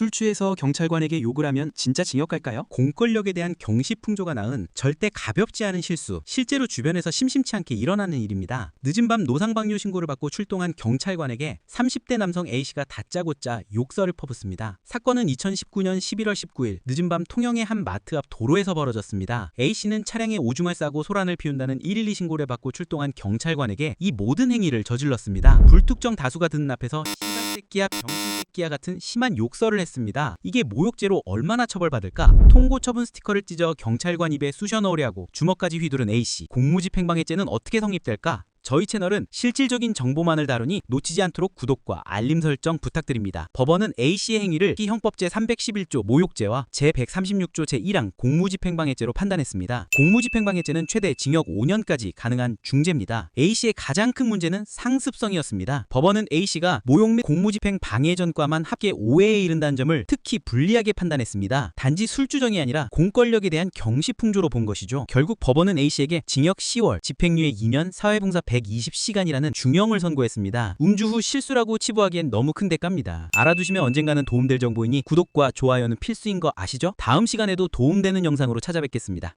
술 취해서 경찰관에게 욕을 하면 진짜 징역 갈까요? 공권력에 대한 경시 풍조가 낳은 절대 가볍지 않은 실수, 실제로 주변에서 심심치 않게 일어나는 일입니다. 늦은 밤 노상방뇨 신고를 받고 출동한 경찰관에게 30대 남성 A씨가 다짜고짜 욕설을 퍼붓습니다. 사건은 2019년 11월 19일 늦은 밤 통영의 한 마트 앞 도로에서 벌어졌습니다. A씨는 차량에 오줌을 싸고 소란을 피운다는 112 신고를 받고 출동한 경찰관에게 이 모든 행위를 저질렀습니다. 불특정 다수가 듣는 앞에서 새끼야 병신 새끼야 같은 심한 욕설을 했습니다. 이게 모욕죄로 얼마나 처벌받을까? 통고 처분 스티커를 찢어 경찰관 입에 쑤셔 넣으려 하고 주먹까지 휘두른 A씨. 공무집행방해죄는 어떻게 성립될까? 저희 채널은 실질적인 정보만을 다루니 놓치지 않도록 구독과 알림 설정 부탁드립니다. 법원은 A씨의 행위를 형법 제311조 모욕죄와 제136조 제1항 공무집행방해죄로 판단했습니다. 공무집행방해죄는 최대 징역 5년까지 가능한 중죄입니다. A씨의 가장 큰 문제는 상습성이었습니다. 법원은 A씨가 모욕 및 공무집행 방해 전과만 합계 5회에 이른다는 점을 특히 불리하게 판단했습니다. 단지 술주정이 아니라 공권력에 대한 경시풍조로 본 것이죠. 결국 법원은 A씨에게 징역 10월, 집행유예 2년, 사회봉사 120시간이라는 중형을 선고했습니다. 음주 후 실수라고 치부하기엔 너무 큰 대가입니다. 알아두시면 언젠가는 도움될 정보이니 구독과 좋아요는 필수인 거 아시죠? 다음 시간에도 도움되는 영상으로 찾아뵙겠습니다.